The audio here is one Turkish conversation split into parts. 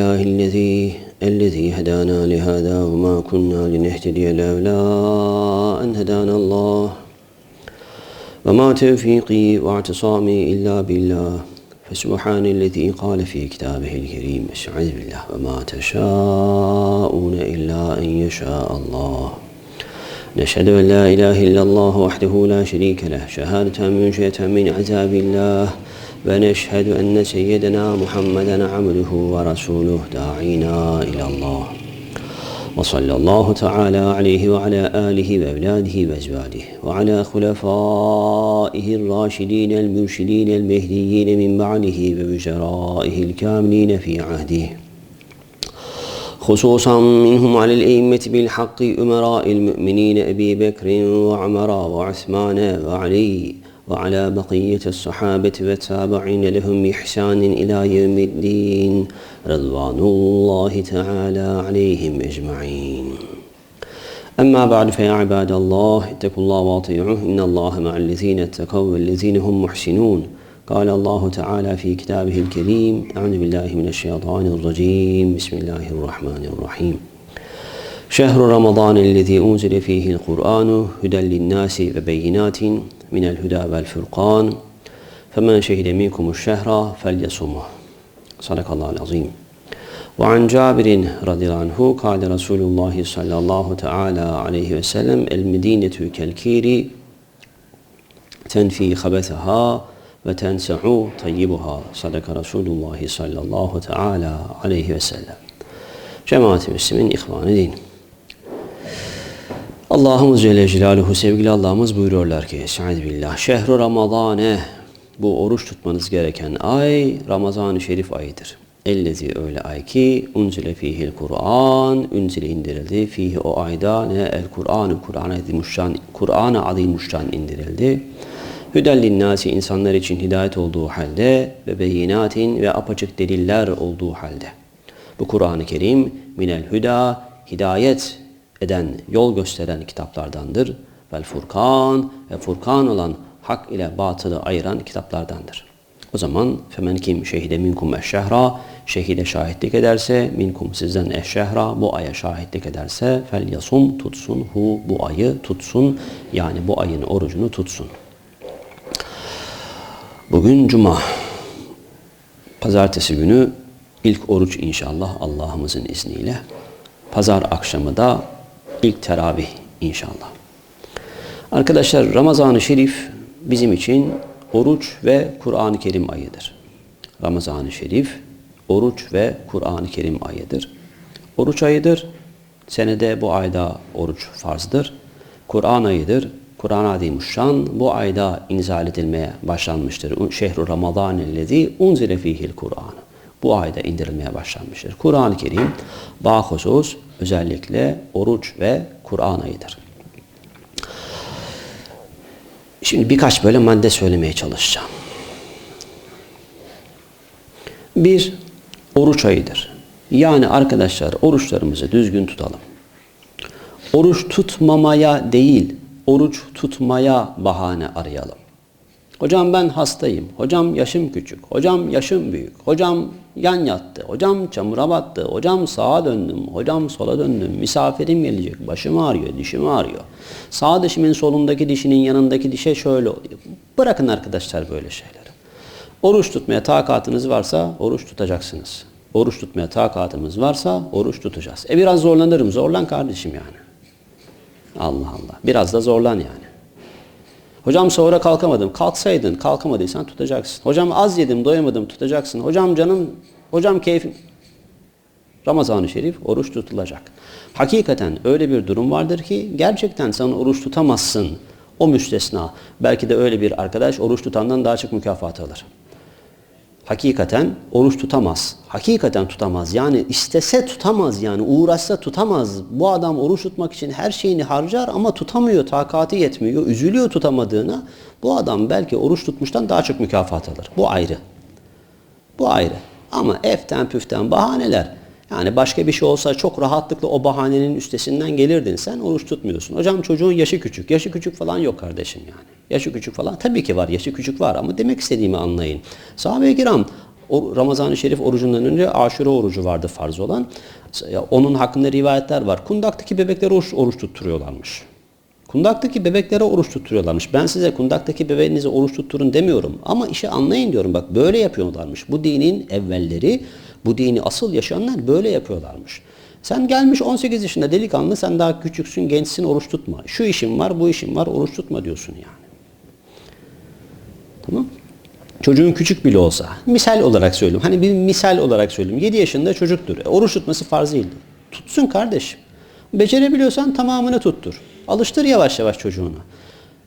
لله الذي الذي هدانا لهذا وما كنا لنهتدي لولا أن هدانا الله. وما توفيقي واعتصامي إلا بالله. فسبحان الذي قال في كتابه الكريم استعذ بالله وما تشاءون إلا أن يشاء الله. نشهد أن لا إله إلا الله وحده لا شريك له. شهادة منشئة من عذاب الله. ونشهد أن سيدنا محمدا عبده ورسوله. داعينا إلى الله. وصلى الله تعالى عليه وعلى آله وأولاده وأزواجه وعلى خلفائه الراشدين المرشدين المهديين من بعده وبشرائه الكاملين في عهده. خصوصا منهم على الأئمة بالحق أمراء المؤمنين أبي بكر وعمر وعثمان وعلي وعلى بقية الصحابة والتابعين لهم بإحسان إلى يوم الدين رضوان الله تعالى عليهم أجمعين. أما بعد فيا عباد الله اتقوا الله وأطيعوه إن الله مع الذين اتقوا والذين هم محسنون. قال الله تعالى في كتابه الكريم أعوذ بالله من الشيطان الرجيم. بسم الله الرحمن الرحيم. شهر رمضان الذي أنزل فيه القرآن هدى للناس وبينات من الهدى والفرقان فمن شهد منكم الشهر فليصمه. صدق الله العظيم. وعن جابر رضي الله عنه قال رسول الله صلى الله تعالى عليه وسلم المدينة كالكير تنفي خبثها وتنسع طيبها. صدق رسول الله صلى الله تعالى عليه وسلم. Cemaat-i Müslümin, ihvan din. Allah'ımız Celle Celaluhu sevgili Allah'ımız buyuruyorlar ki Estaizu billah. Şehru Ramazane bu oruç tutmanız gereken ay Ramazan-ı Şerif ayıdır. Ellezi öyle ay ki unzile fihil Kur'an unzile indirildi. Fihi o ayda ne el Kur'an-ı Kur'an-ı Azimuşşan Kur'an-ı Azimuşşan indirildi. Hüdellin nasi insanlar için hidayet olduğu halde ve beyinatin ve apaçık deliller olduğu halde. Bu Kur'an-ı Kerim minel hüda hidayet eden, yol gösteren kitaplardandır. Vel furkan ve furkan olan hak ile batılı ayıran kitaplardandır. O zaman femen kim şehide minkum eşşehra şehide şahitlik ederse minkum sizden eşşehra bu aya şahitlik ederse fel yasum tutsun hu bu ayı tutsun yani bu ayın orucunu tutsun. Bugün cuma. Pazartesi günü ilk oruç inşallah Allah'ımızın izniyle. Pazar akşamı da ilk teravih inşallah. Arkadaşlar Ramazan-ı Şerif bizim için oruç ve Kur'an-ı Kerim ayıdır. Ramazan-ı Şerif oruç ve Kur'an-ı Kerim ayıdır. Oruç ayıdır. Senede bu ayda oruç farzdır. Kur'an ayıdır. Kur'an-ı Azimuşşan bu ayda inzal edilmeye başlanmıştır. Şehru Ramazan ellezî unzile fihil Kur'an. Bu ayda indirilmeye başlanmıştır. Kur'an-ı Kerim bahusus özellikle oruç ve Kur'an ayıdır. Şimdi birkaç böyle madde söylemeye çalışacağım. Bir, oruç ayıdır. Yani arkadaşlar oruçlarımızı düzgün tutalım. Oruç tutmamaya değil, oruç tutmaya bahane arayalım. Hocam ben hastayım, hocam yaşım küçük, hocam yaşım büyük, hocam yan yattı, hocam çamura battı, hocam sağa döndüm, hocam sola döndüm, misafirim gelecek, başım ağrıyor, dişim ağrıyor. Sağ dişimin solundaki dişinin yanındaki dişe şöyle oluyor. Bırakın arkadaşlar böyle şeyleri. Oruç tutmaya takatınız varsa oruç tutacaksınız. Oruç tutmaya takatımız varsa oruç tutacağız. E biraz zorlanırım, zorlan kardeşim yani. Allah Allah. Biraz da zorlan yani. Hocam sahura kalkamadım. Kalksaydın, kalkamadıysan tutacaksın. Hocam az yedim, doyamadım tutacaksın. Hocam canım, hocam keyfim. Ramazan-ı Şerif oruç tutulacak. Hakikaten öyle bir durum vardır ki gerçekten sen oruç tutamazsın. O müstesna. Belki de öyle bir arkadaş oruç tutandan daha çok mükafat alır. Hakikaten oruç tutamaz. Hakikaten tutamaz. Yani istese tutamaz yani uğraşsa tutamaz. Bu adam oruç tutmak için her şeyini harcar ama tutamıyor, takati yetmiyor, üzülüyor tutamadığına. Bu adam belki oruç tutmuştan daha çok mükafat alır. Bu ayrı. Bu ayrı. Ama eften püften bahaneler. Yani başka bir şey olsa çok rahatlıkla o bahanenin üstesinden gelirdin. Sen oruç tutmuyorsun. Hocam çocuğun yaşı küçük. Yaşı küçük falan yok kardeşim yani. Yaşı küçük falan tabii ki var. Yaşı küçük var ama demek istediğimi anlayın. Sahabe-i kiram Ramazan-ı Şerif orucundan önce aşure orucu vardı farz olan. Onun hakkında rivayetler var. Kundaktaki bebekler oruç, oruç tutturuyorlarmış. Kundaktaki bebeklere oruç tutturuyorlarmış. Ben size kundaktaki bebeğinize oruç tutturun demiyorum. Ama işi anlayın diyorum. Bak böyle yapıyorlarmış. Bu dinin evvelleri, bu dini asıl yaşayanlar böyle yapıyorlarmış. Sen gelmiş 18 yaşında delikanlı, sen daha küçüksün, gençsin, oruç tutma. Şu işim var, bu işim var, oruç tutma diyorsun yani. Tamam Çocuğun küçük bile olsa, misal olarak söylüyorum. Hani bir misal olarak söyleyeyim. 7 yaşında çocuktur. E, oruç tutması farz değildir. Tutsun kardeşim. Becerebiliyorsan tamamını tuttur. Alıştır yavaş yavaş çocuğunu.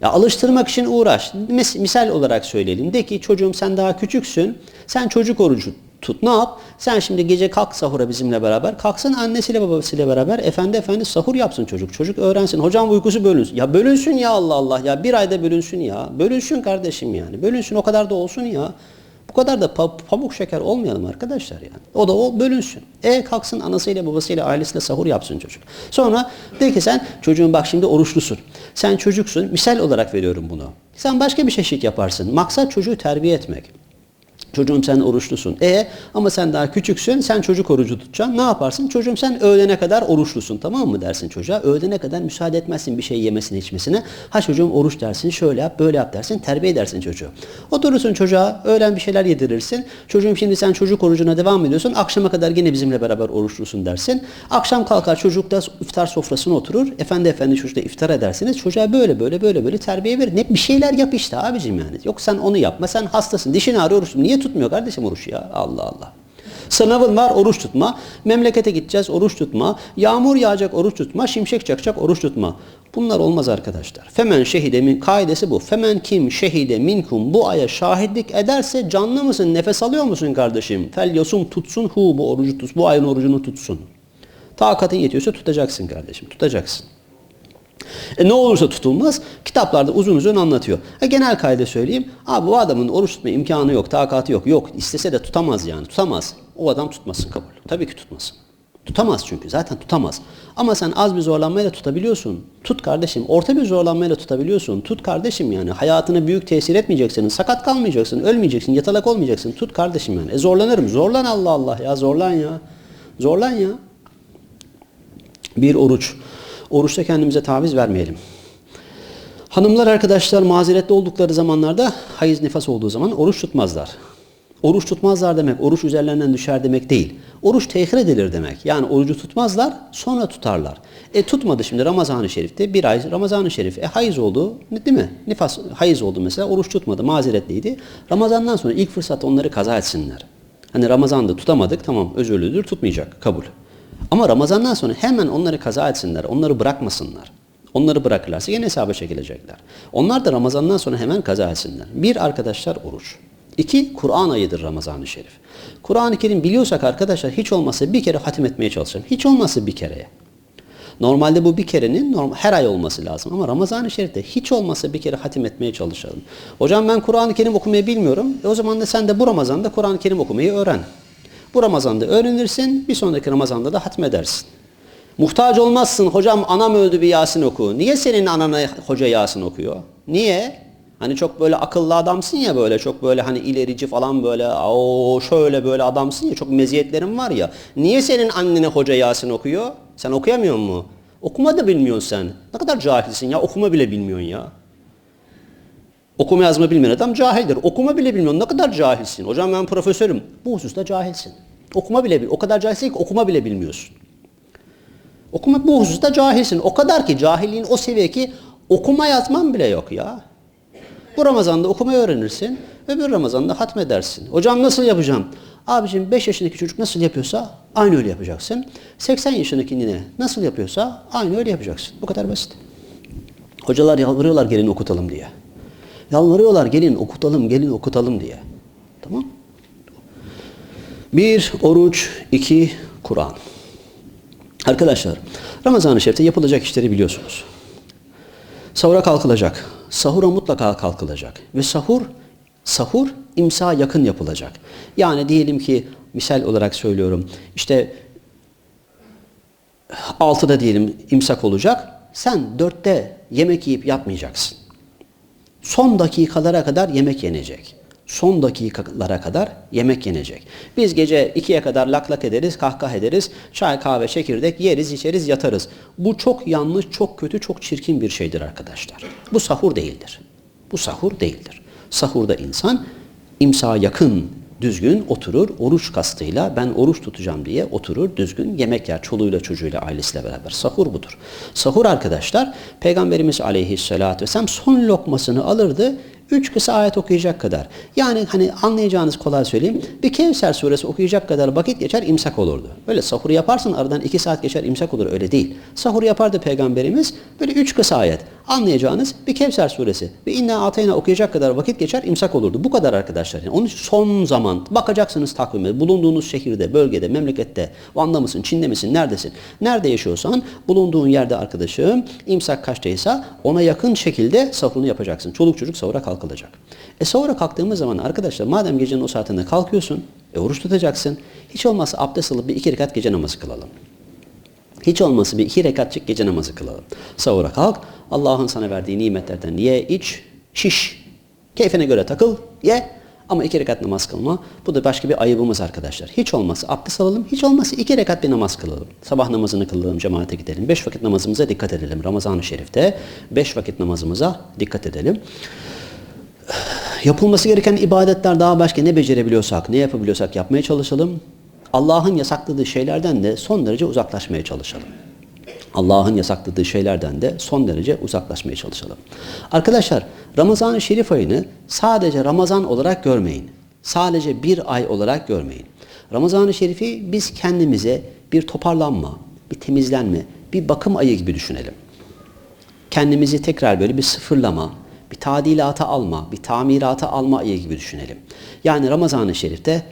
Ya alıştırmak için uğraş. Mis misal olarak söyleyelim. De ki çocuğum sen daha küçüksün. Sen çocuk orucu tut. Ne yap? Sen şimdi gece kalk sahura bizimle beraber. Kalksın annesiyle babasıyla beraber. Efendi efendi sahur yapsın çocuk. Çocuk öğrensin. Hocam uykusu bölünsün. Ya bölünsün ya Allah Allah ya. Bir ayda bölünsün ya. Bölünsün kardeşim yani. Bölünsün o kadar da olsun ya. Bu kadar da pamuk şeker olmayalım arkadaşlar yani. O da o bölünsün. E kalksın anasıyla babasıyla ailesiyle sahur yapsın çocuk. Sonra de ki sen çocuğun bak şimdi oruçlusun. Sen çocuksun. Misal olarak veriyorum bunu. Sen başka bir çeşit yaparsın. Maksat çocuğu terbiye etmek. Çocuğum sen oruçlusun. E ama sen daha küçüksün. Sen çocuk orucu tutacaksın. Ne yaparsın? Çocuğum sen öğlene kadar oruçlusun. Tamam mı dersin çocuğa? Öğlene kadar müsaade etmezsin bir şey yemesine içmesine. Ha çocuğum oruç dersin. Şöyle yap böyle yap dersin. Terbiye edersin çocuğu. Oturursun çocuğa. Öğlen bir şeyler yedirirsin. Çocuğum şimdi sen çocuk orucuna devam ediyorsun. Akşama kadar yine bizimle beraber oruçlusun dersin. Akşam kalkar çocuk da iftar sofrasına oturur. Efendi efendi çocukla iftar edersiniz. Çocuğa böyle böyle böyle böyle terbiye verin. Ne bir şeyler yap işte abicim yani. Yok sen onu yapma. Sen hastasın. Dişini ağrıyorsun. Niye tutmuyor kardeşim oruç ya? Allah Allah. Sınavın var oruç tutma. Memlekete gideceğiz oruç tutma. Yağmur yağacak oruç tutma. Şimşek çakacak oruç tutma. Bunlar olmaz arkadaşlar. Femen şehide min kaidesi bu. Femen kim şehide minkum bu aya şahitlik ederse canlı mısın? Nefes alıyor musun kardeşim? Fel yasum tutsun hu bu orucu tut. Bu ayın orucunu tutsun. Takatın yetiyorsa tutacaksın kardeşim. Tutacaksın. E ne olursa tutulmaz. Kitaplarda uzun uzun anlatıyor. E genel kayda söyleyeyim. Abi bu adamın oruç tutma imkanı yok, takatı yok. Yok. İstese de tutamaz yani. Tutamaz. O adam tutmasın kabul. Tabii ki tutmasın. Tutamaz çünkü. Zaten tutamaz. Ama sen az bir zorlanmayla tutabiliyorsun. Tut kardeşim. Orta bir zorlanmayla tutabiliyorsun. Tut kardeşim yani. Hayatına büyük tesir etmeyeceksin. Sakat kalmayacaksın. Ölmeyeceksin. Yatalak olmayacaksın. Tut kardeşim yani. E zorlanırım. Zorlan Allah Allah ya. Zorlan ya. Zorlan ya. Bir oruç. Oruçta kendimize taviz vermeyelim. Hanımlar arkadaşlar mazeretli oldukları zamanlarda hayız nefas olduğu zaman oruç tutmazlar. Oruç tutmazlar demek oruç üzerlerinden düşer demek değil. Oruç tehir edilir demek. Yani orucu tutmazlar sonra tutarlar. E tutmadı şimdi Ramazan-ı Şerif'te bir ay Ramazan-ı Şerif. E hayız oldu değil mi? Nifas hayız oldu mesela oruç tutmadı mazeretliydi. Ramazandan sonra ilk fırsat onları kaza etsinler. Hani Ramazan'da tutamadık tamam özürlüdür tutmayacak kabul. Ama Ramazan'dan sonra hemen onları kaza etsinler, onları bırakmasınlar. Onları bırakırlarsa yine hesaba çekilecekler. Onlar da Ramazan'dan sonra hemen kaza etsinler. Bir arkadaşlar oruç. İki, Kur'an ayıdır Ramazan-ı Şerif. Kur'an-ı Kerim biliyorsak arkadaşlar hiç olmazsa bir kere hatim etmeye çalışalım. Hiç olmazsa bir kereye. Normalde bu bir kerenin her ay olması lazım ama Ramazan-ı Şerif'te hiç olmazsa bir kere hatim etmeye çalışalım. Hocam ben Kur'an-ı Kerim okumayı bilmiyorum. E o zaman da sen de bu Ramazan'da Kur'an-ı Kerim okumayı öğren. Bu Ramazan'da öğrenirsin, bir sonraki Ramazan'da da hatmedersin. Muhtaç olmazsın, hocam anam öldü bir Yasin oku. Niye senin anana hoca Yasin okuyor? Niye? Hani çok böyle akıllı adamsın ya böyle çok böyle hani ilerici falan böyle o şöyle böyle adamsın ya çok meziyetlerin var ya. Niye senin annene hoca Yasin okuyor? Sen okuyamıyor mu? Okuma da bilmiyorsun sen. Ne kadar cahilsin ya okuma bile bilmiyorsun ya. Okuma yazma bilmeyen adam cahildir. Okuma bile bilmiyorsun. Ne kadar cahilsin. Hocam ben profesörüm. Bu hususta cahilsin. Okuma bile bil. O kadar cahilsin ki okuma bile bilmiyorsun. Okuma bu hususta cahilsin. O kadar ki cahilliğin o seviye ki okuma yazman bile yok ya. Bu Ramazan'da okumayı öğrenirsin. Öbür Ramazan'da hatmedersin. Hocam nasıl yapacağım? Abicim 5 yaşındaki çocuk nasıl yapıyorsa aynı öyle yapacaksın. 80 yaşındaki nine nasıl yapıyorsa aynı öyle yapacaksın. Bu kadar basit. Hocalar yalvarıyorlar gelin okutalım diye. Yalvarıyorlar gelin okutalım, gelin okutalım diye. Tamam? Bir oruç, iki Kur'an. Arkadaşlar Ramazan-ı Şerif'te yapılacak işleri biliyorsunuz. Sahura kalkılacak. Sahura mutlaka kalkılacak. Ve sahur, sahur imsa yakın yapılacak. Yani diyelim ki misal olarak söylüyorum. İşte 6'da diyelim imsak olacak. Sen 4'te yemek yiyip yatmayacaksın. Son dakikalara kadar yemek yenecek. Son dakikalara kadar yemek yenecek. Biz gece 2'ye kadar lak lak ederiz, kahkah ederiz, çay, kahve, çekirdek yeriz, içeriz, yatarız. Bu çok yanlış, çok kötü, çok çirkin bir şeydir arkadaşlar. Bu sahur değildir. Bu sahur değildir. Sahurda insan imsa yakın düzgün oturur, oruç kastıyla ben oruç tutacağım diye oturur, düzgün yemek yer çoluğuyla çocuğuyla ailesiyle beraber. Sahur budur. Sahur arkadaşlar Peygamberimiz aleyhissalatü vesselam son lokmasını alırdı, üç kısa ayet okuyacak kadar. Yani hani anlayacağınız kolay söyleyeyim. Bir Kevser suresi okuyacak kadar vakit geçer imsak olurdu. Böyle sahur yaparsın aradan iki saat geçer imsak olur öyle değil. Sahur yapardı Peygamberimiz böyle üç kısa ayet. Anlayacağınız bir Kevser suresi ve inna atayna okuyacak kadar vakit geçer imsak olurdu. Bu kadar arkadaşlar. Yani onun son zaman bakacaksınız takvime bulunduğunuz şehirde, bölgede, memlekette, Van'da mısın, Çin'de misin, neredesin? Nerede yaşıyorsan bulunduğun yerde arkadaşım imsak kaçtaysa ona yakın şekilde sahurunu yapacaksın. Çoluk çocuk sahura kalkılacak. E sahura kalktığımız zaman arkadaşlar madem gecenin o saatinde kalkıyorsun, e oruç tutacaksın. Hiç olmazsa abdest alıp bir iki rekat gece namazı kılalım. Hiç olmazsa bir iki rekatçık gece namazı kılalım. Sahura kalk, Allah'ın sana verdiği nimetlerden ye, iç, şiş. Keyfine göre takıl, ye. Ama iki rekat namaz kılma. Bu da başka bir ayıbımız arkadaşlar. Hiç olmazsa abdest alalım, hiç olmazsa iki rekat bir namaz kılalım. Sabah namazını kılalım, cemaate gidelim. Beş vakit namazımıza dikkat edelim. Ramazan-ı Şerif'te beş vakit namazımıza dikkat edelim. Yapılması gereken ibadetler daha başka ne becerebiliyorsak, ne yapabiliyorsak yapmaya çalışalım. Allah'ın yasakladığı şeylerden de son derece uzaklaşmaya çalışalım. Allah'ın yasakladığı şeylerden de son derece uzaklaşmaya çalışalım. Arkadaşlar Ramazan-ı Şerif ayını sadece Ramazan olarak görmeyin. Sadece bir ay olarak görmeyin. Ramazan-ı Şerif'i biz kendimize bir toparlanma, bir temizlenme, bir bakım ayı gibi düşünelim. Kendimizi tekrar böyle bir sıfırlama, bir tadilata alma, bir tamirata alma ayı gibi düşünelim. Yani Ramazan-ı Şerif'te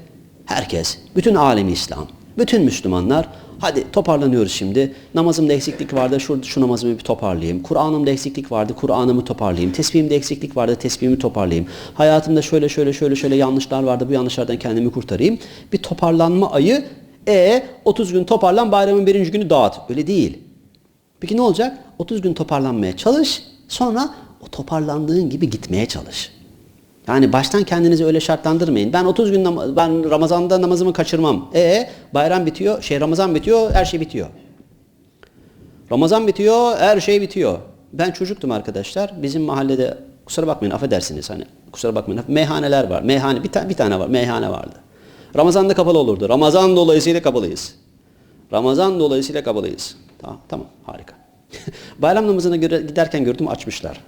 herkes, bütün alemi İslam, bütün Müslümanlar hadi toparlanıyoruz şimdi. Namazımda eksiklik vardı, şu, şu namazımı bir toparlayayım. Kur'an'ımda eksiklik vardı, Kur'an'ımı toparlayayım. Tesbihimde eksiklik vardı, tesbihimi toparlayayım. Hayatımda şöyle şöyle şöyle şöyle yanlışlar vardı, bu yanlışlardan kendimi kurtarayım. Bir toparlanma ayı, e 30 gün toparlan bayramın birinci günü dağıt. Öyle değil. Peki ne olacak? 30 gün toparlanmaya çalış, sonra o toparlandığın gibi gitmeye çalış. Yani baştan kendinizi öyle şartlandırmayın. Ben 30 gün nam- ben Ramazan'da namazımı kaçırmam. E bayram bitiyor, şey Ramazan bitiyor, her şey bitiyor. Ramazan bitiyor, her şey bitiyor. Ben çocuktum arkadaşlar. Bizim mahallede kusura bakmayın affedersiniz hani kusura bakmayın meyhaneler var. Meyhane bir, ta- bir tane var. Meyhane vardı. Ramazan'da kapalı olurdu. Ramazan dolayısıyla kapalıyız. Ramazan dolayısıyla kapalıyız. Tamam, tamam harika. bayram namazına göre giderken gördüm açmışlar.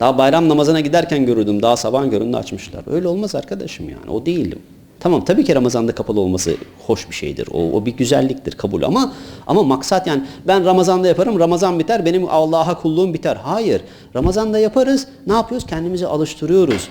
Daha bayram namazına giderken görürdüm. Daha sabah göründü açmışlar. Öyle olmaz arkadaşım yani. O değilim. Tamam tabii ki Ramazan'da kapalı olması hoş bir şeydir. O, o bir güzelliktir kabul ama ama maksat yani ben Ramazan'da yaparım Ramazan biter benim Allah'a kulluğum biter. Hayır. Ramazan'da yaparız. Ne yapıyoruz? Kendimizi alıştırıyoruz.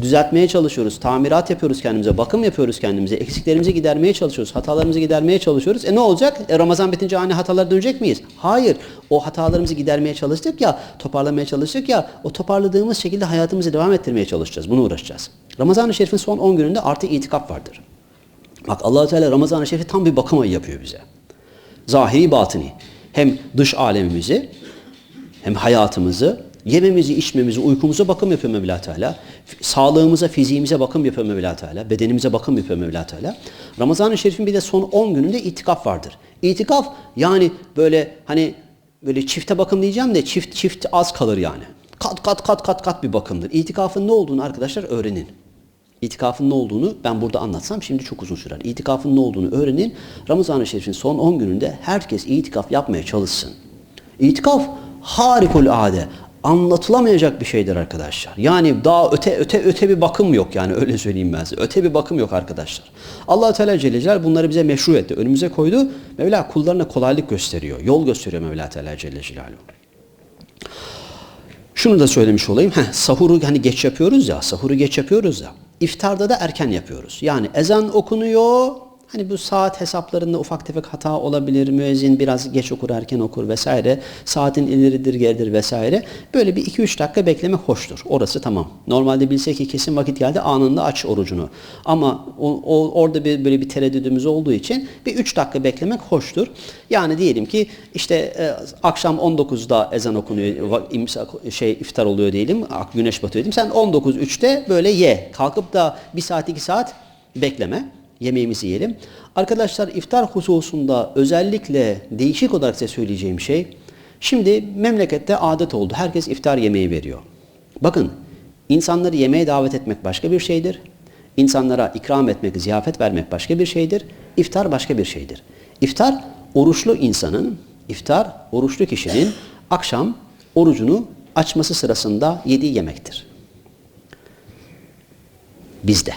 Düzeltmeye çalışıyoruz. Tamirat yapıyoruz kendimize. Bakım yapıyoruz kendimize. Eksiklerimizi gidermeye çalışıyoruz. Hatalarımızı gidermeye çalışıyoruz. E ne olacak? E Ramazan bitince aynı hatalara dönecek miyiz? Hayır. O hatalarımızı gidermeye çalıştık ya, toparlamaya çalıştık ya, o toparladığımız şekilde hayatımızı devam ettirmeye çalışacağız. Bunu uğraşacağız. Ramazan-ı Şerif'in son 10 gününde artı itikaf vardır. Bak allah Teala Ramazan-ı Şerif'i tam bir bakım ayı yapıyor bize. Zahiri batini. Hem dış alemimizi hem hayatımızı, yememizi, içmemizi, uykumuza bakım yapıyor Mevla Teala. Sağlığımıza, fiziğimize bakım yapıyor Mevla Teala. Bedenimize bakım yapıyor Mevla Teala. Ramazan-ı Şerif'in bir de son 10 gününde itikaf vardır. İtikaf yani böyle hani böyle çifte bakım diyeceğim de çift çift az kalır yani. Kat kat kat kat kat bir bakımdır. İtikafın ne olduğunu arkadaşlar öğrenin. İtikafın ne olduğunu ben burada anlatsam şimdi çok uzun sürer. İtikafın ne olduğunu öğrenin. Ramazan-ı Şerif'in son 10 gününde herkes itikaf yapmaya çalışsın. İtikaf harikulade anlatılamayacak bir şeydir arkadaşlar. Yani daha öte öte öte bir bakım yok yani öyle söyleyeyim ben size. Öte bir bakım yok arkadaşlar. Allah Teala Celle Celaluhu bunları bize meşru etti. Önümüze koydu. Mevla kullarına kolaylık gösteriyor. Yol gösteriyor Mevla Teala Celle Celaluhu. Şunu da söylemiş olayım. Heh, sahuru hani geç yapıyoruz ya, sahuru geç yapıyoruz ya. İftarda da erken yapıyoruz. Yani ezan okunuyor. Hani bu saat hesaplarında ufak tefek hata olabilir. Müezzin biraz geç okur, erken okur vesaire. Saatin ileridir geridir vesaire. Böyle bir 2-3 dakika bekleme hoştur. Orası tamam. Normalde bilse ki kesin vakit geldi anında aç orucunu. Ama o, o- orada bir böyle bir tereddüdümüz olduğu için bir 3 dakika beklemek hoştur. Yani diyelim ki işte e, akşam 19'da ezan okunuyor, imsak- şey iftar oluyor diyelim. Güneş batıyor diyelim. Sen 19.3'te böyle ye. Kalkıp da 1 saat 2 saat bekleme yemeğimizi yiyelim. Arkadaşlar iftar hususunda özellikle değişik olarak size söyleyeceğim şey, şimdi memlekette adet oldu. Herkes iftar yemeği veriyor. Bakın, insanları yemeğe davet etmek başka bir şeydir. İnsanlara ikram etmek, ziyafet vermek başka bir şeydir. İftar başka bir şeydir. İftar, oruçlu insanın, iftar, oruçlu kişinin akşam orucunu açması sırasında yediği yemektir. Bizde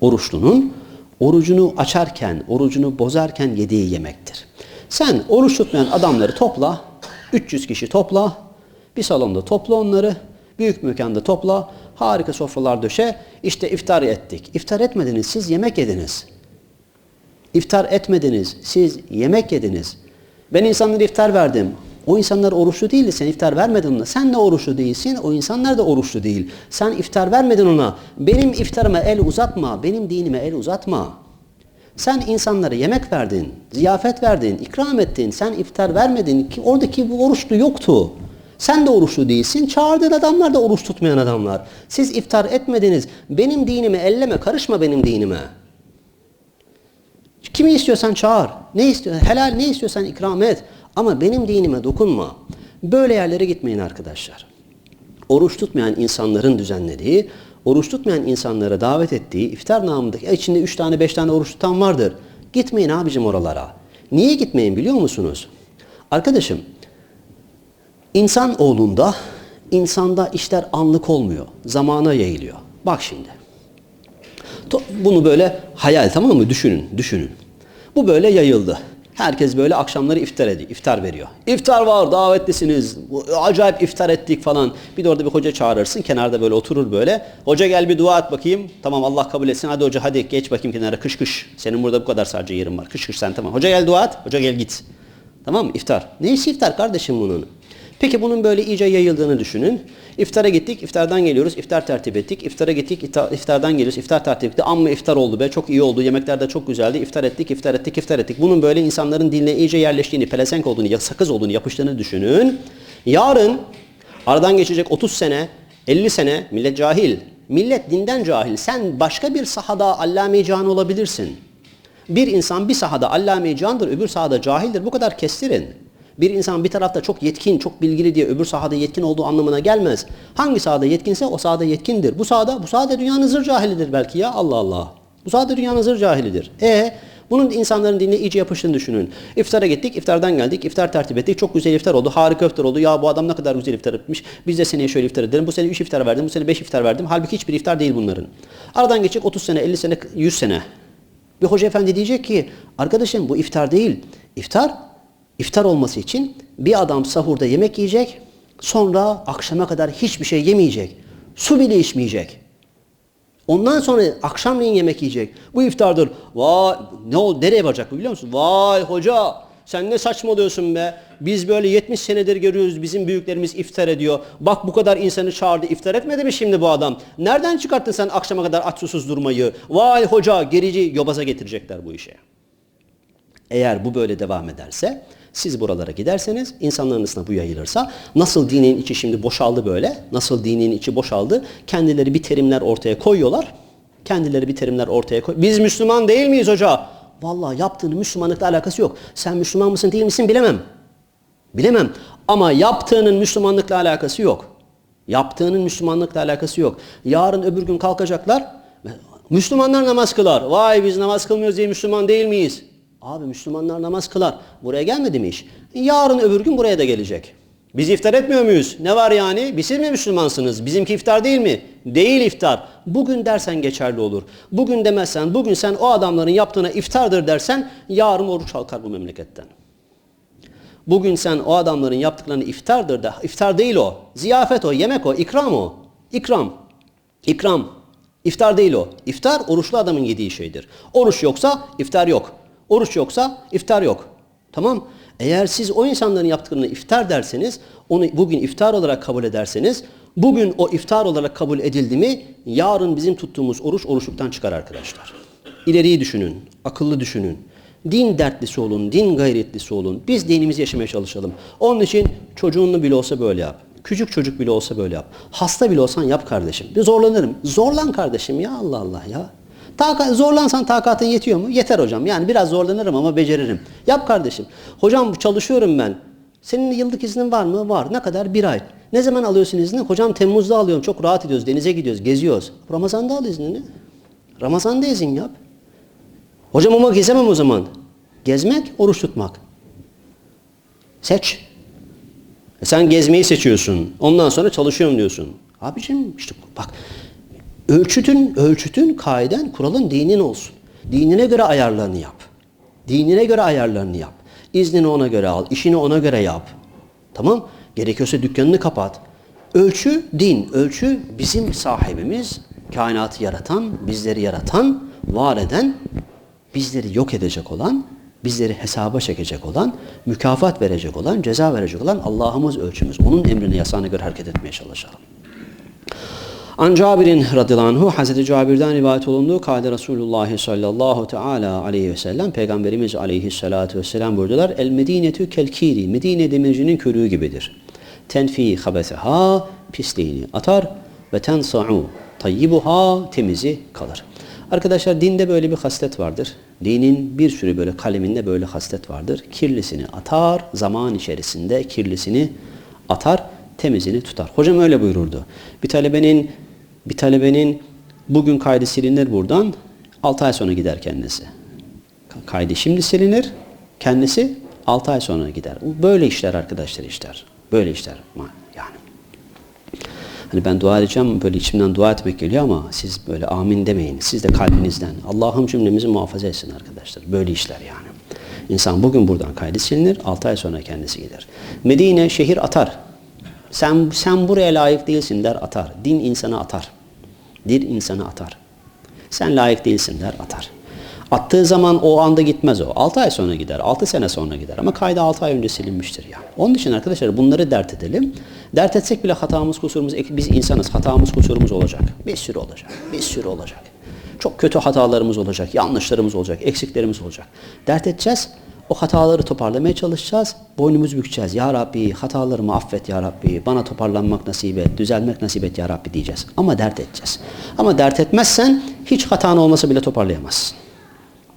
oruçlunun orucunu açarken, orucunu bozarken yediği yemektir. Sen oruç tutmayan adamları topla, 300 kişi topla, bir salonda topla onları, büyük mekanda topla, harika sofralar döşe, işte iftar ettik. İftar etmediniz, siz yemek yediniz. İftar etmediniz, siz yemek yediniz. Ben insanlara iftar verdim. O insanlar oruçlu değildi. Sen iftar vermedin ona. Sen de oruçlu değilsin. O insanlar da oruçlu değil. Sen iftar vermedin ona. Benim iftarıma el uzatma. Benim dinime el uzatma. Sen insanlara yemek verdin, ziyafet verdin, ikram ettin. Sen iftar vermedin ki oradaki bu oruçlu yoktu. Sen de oruçlu değilsin. Çağırdığın adamlar da oruç tutmayan adamlar. Siz iftar etmediniz. Benim dinime elleme, karışma benim dinime. Kimi istiyorsan çağır. Ne istiyor? Helal ne istiyorsan ikram et. Ama benim dinime dokunma. Böyle yerlere gitmeyin arkadaşlar. Oruç tutmayan insanların düzenlediği, oruç tutmayan insanlara davet ettiği iftar namındaki içinde üç tane beş tane oruç tutan vardır. Gitmeyin abicim oralara. Niye gitmeyin biliyor musunuz? Arkadaşım, insan oğlunda, insanda işler anlık olmuyor. Zamana yayılıyor. Bak şimdi. Bunu böyle hayal tamam mı? Düşünün, düşünün. Bu böyle yayıldı. Herkes böyle akşamları iftar ediyor, iftar veriyor. İftar var, davetlisiniz. Acayip iftar ettik falan. Bir de orada bir hoca çağırırsın, kenarda böyle oturur böyle. Hoca gel bir dua et bakayım. Tamam Allah kabul etsin. Hadi hoca hadi geç bakayım kenara kış kış. Senin burada bu kadar sadece yerin var. Kış kış sen tamam. Hoca gel dua et. Hoca gel git. Tamam mı? İftar. Ne işi iftar kardeşim bunun? Peki bunun böyle iyice yayıldığını düşünün. İftara gittik, iftardan geliyoruz, iftar tertip ettik. İftara gittik, iftar- iftardan geliyoruz, iftar tertip ettik. Amma iftar oldu be, çok iyi oldu, yemekler de çok güzeldi. İftar ettik, iftar ettik, iftar ettik. Bunun böyle insanların diline iyice yerleştiğini, pelesenk olduğunu, sakız olduğunu, yapıştığını düşünün. Yarın aradan geçecek 30 sene, 50 sene millet cahil. Millet dinden cahil. Sen başka bir sahada allame can olabilirsin. Bir insan bir sahada allame candır, öbür sahada cahildir. Bu kadar kestirin. Bir insan bir tarafta çok yetkin, çok bilgili diye öbür sahada yetkin olduğu anlamına gelmez. Hangi sahada yetkinse o sahada yetkindir. Bu sahada, bu sahada dünyanın zır cahilidir belki ya Allah Allah. Bu sahada dünyanın zır cahilidir. E bunun insanların diline iyice yapıştığını düşünün. İftara gittik, iftardan geldik, iftar tertip ettik. Çok güzel iftar oldu, harika iftar oldu. Ya bu adam ne kadar güzel iftar etmiş. Biz de seneye şöyle iftar edelim. Bu sene 3 iftar verdim, bu sene 5 iftar verdim. Halbuki hiçbir iftar değil bunların. Aradan geçecek 30 sene, 50 sene, 100 sene. Bir hoca efendi diyecek ki arkadaşım bu iftar değil. İftar, iftar olması için bir adam sahurda yemek yiyecek. Sonra akşama kadar hiçbir şey yemeyecek. Su bile içmeyecek. Ondan sonra akşamleyin yemek yiyecek. Bu iftardır. Vay ne ol nereye varacak bu biliyor musun? Vay hoca sen ne saçmalıyorsun be? Biz böyle 70 senedir görüyoruz bizim büyüklerimiz iftar ediyor. Bak bu kadar insanı çağırdı iftar etmedi mi şimdi bu adam? Nereden çıkarttın sen akşama kadar aç susuz durmayı? Vay hoca gerici yobaza getirecekler bu işe. Eğer bu böyle devam ederse siz buralara giderseniz insanların arasında bu yayılırsa nasıl dinin içi şimdi boşaldı böyle nasıl dinin içi boşaldı kendileri bir terimler ortaya koyuyorlar kendileri bir terimler ortaya koy. Biz Müslüman değil miyiz hoca? Vallahi yaptığının Müslümanlıkla alakası yok. Sen Müslüman mısın değil misin bilemem. Bilemem. Ama yaptığının Müslümanlıkla alakası yok. Yaptığının Müslümanlıkla alakası yok. Yarın öbür gün kalkacaklar. Müslümanlar namaz kılar. Vay biz namaz kılmıyoruz diye Müslüman değil miyiz? Abi Müslümanlar namaz kılar. Buraya gelmedi mi iş? Yarın öbür gün buraya da gelecek. Biz iftar etmiyor muyuz? Ne var yani? Biz mi Müslümansınız? Bizimki iftar değil mi? Değil iftar. Bugün dersen geçerli olur. Bugün demezsen, bugün sen o adamların yaptığına iftardır dersen yarın oruç kalkar bu memleketten. Bugün sen o adamların yaptıklarını iftardır da, iftar değil o. Ziyafet o, yemek o, ikram o. İkram. İkram. İftar değil o. İftar oruçlu adamın yediği şeydir. Oruç yoksa iftar yok. Oruç yoksa iftar yok. Tamam? Eğer siz o insanların yaptıklarını iftar derseniz, onu bugün iftar olarak kabul ederseniz, bugün o iftar olarak kabul edildi mi, yarın bizim tuttuğumuz oruç oruçluktan çıkar arkadaşlar. İleriyi düşünün, akıllı düşünün. Din dertlisi olun, din gayretlisi olun. Biz dinimizi yaşamaya çalışalım. Onun için çocuğunlu bile olsa böyle yap. Küçük çocuk bile olsa böyle yap. Hasta bile olsan yap kardeşim. Bir zorlanırım. Zorlan kardeşim ya Allah Allah ya. Taka, zorlansan takatın yetiyor mu? Yeter hocam. Yani biraz zorlanırım ama beceririm. Yap kardeşim. Hocam çalışıyorum ben. Senin yıllık iznin var mı? Var. Ne kadar? Bir ay. Ne zaman alıyorsun izni? Hocam Temmuz'da alıyorum. Çok rahat ediyoruz. Denize gidiyoruz. Geziyoruz. Ramazan'da al iznini. Ramazan'da izin yap. Hocam ama gezemem o zaman. Gezmek, oruç tutmak. Seç. E sen gezmeyi seçiyorsun. Ondan sonra çalışıyorum diyorsun. Abicim işte bak ölçütün, ölçütün, kaiden, kuralın dinin olsun. Dinine göre ayarlarını yap. Dinine göre ayarlarını yap. İznini ona göre al, işini ona göre yap. Tamam? Gerekiyorsa dükkanını kapat. Ölçü din, ölçü bizim sahibimiz, kainatı yaratan, bizleri yaratan, var eden, bizleri yok edecek olan, bizleri hesaba çekecek olan, mükafat verecek olan, ceza verecek olan Allah'ımız ölçümüz. Onun emrine yasağına göre hareket etmeye çalışalım. An Cabir'in radıyallahu anhu Hazreti Cabir'den rivayet olunduğu kâle Resulullah sallallahu teala aleyhi ve sellem Peygamberimiz aleyhissalatu vesselam buyurdular El medinetü kelkiri Medine demircinin körüğü gibidir. Tenfi habeseha pisliğini atar ve tensa'u tayyibuha temizi kalır. Arkadaşlar dinde böyle bir haslet vardır. Dinin bir sürü böyle kaleminde böyle haslet vardır. Kirlisini atar, zaman içerisinde kirlisini atar, temizini tutar. Hocam öyle buyururdu. Bir talebenin bir talebenin bugün kaydı silinir buradan, 6 ay sonra gider kendisi. Kaydı şimdi silinir, kendisi 6 ay sonra gider. Böyle işler arkadaşlar işler. Böyle işler yani. Hani ben dua edeceğim, böyle içimden dua etmek geliyor ama siz böyle amin demeyin. Siz de kalbinizden. Allah'ım cümlemizi muhafaza etsin arkadaşlar. Böyle işler yani. İnsan bugün buradan kaydı silinir, 6 ay sonra kendisi gider. Medine şehir atar. Sen, sen buraya layık değilsin der atar. Din insanı atar. Din insanı atar. Sen layık değilsin der atar. Attığı zaman o anda gitmez o. 6 ay sonra gider, 6 sene sonra gider. Ama kaydı 6 ay önce silinmiştir yani. Onun için arkadaşlar bunları dert edelim. Dert etsek bile hatamız, kusurumuz, biz insanız. Hatamız, kusurumuz olacak. Bir sürü olacak. Bir sürü olacak. Çok kötü hatalarımız olacak, yanlışlarımız olacak, eksiklerimiz olacak. Dert edeceğiz. O hataları toparlamaya çalışacağız. Boynumuzu bükeceğiz. Ya Rabbi hatalarımı affet Ya Rabbi. Bana toparlanmak nasip et. Düzelmek nasip et Ya Rabbi diyeceğiz. Ama dert edeceğiz. Ama dert etmezsen hiç hatan olmasa bile toparlayamazsın.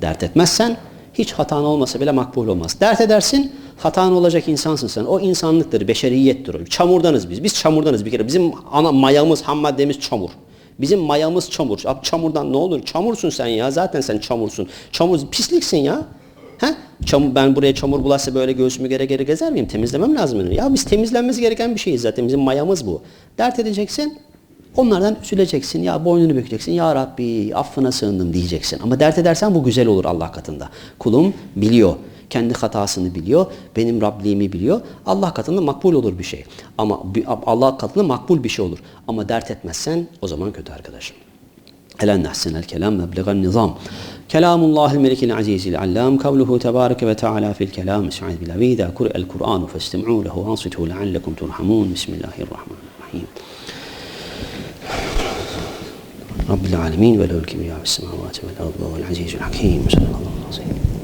Dert etmezsen hiç hatan olmasa bile makbul olmaz. Dert edersin, hatan olacak insansın sen. O insanlıktır, beşeriyettir. Çamurdanız biz. Biz çamurdanız bir kere. Bizim ana mayamız, ham maddemiz çamur. Bizim mayamız çamur. Çamurdan ne olur? Çamursun sen ya. Zaten sen çamursun. Çamur pisliksin ya. He? Çamur, ben buraya çamur bulaşsa böyle göğsümü gere gere gezer miyim? Temizlemem lazım. benim. Ya biz temizlenmesi gereken bir şeyiz zaten. Bizim mayamız bu. Dert edeceksin. Onlardan üzüleceksin. Ya boynunu bükeceksin. Ya Rabbi affına sığındım diyeceksin. Ama dert edersen bu güzel olur Allah katında. Kulum biliyor. Kendi hatasını biliyor. Benim Rabliğimi biliyor. Allah katında makbul olur bir şey. Ama Allah katında makbul bir şey olur. Ama dert etmezsen o zaman kötü arkadaşım. Elen nahsenel kelam meblegan nizam. كلام الله الملك العزيز العلام قوله تبارك وتعالى في الكلام سعيد بالله وإذا قرئ القرآن فاستمعوا له وأنصتوا لعلكم ترحمون. بسم الله الرحمن الرحيم. رب العالمين وله الكبرياء في السماوات والأرض والعزيز الحكيم. صلى الله عليه وسلم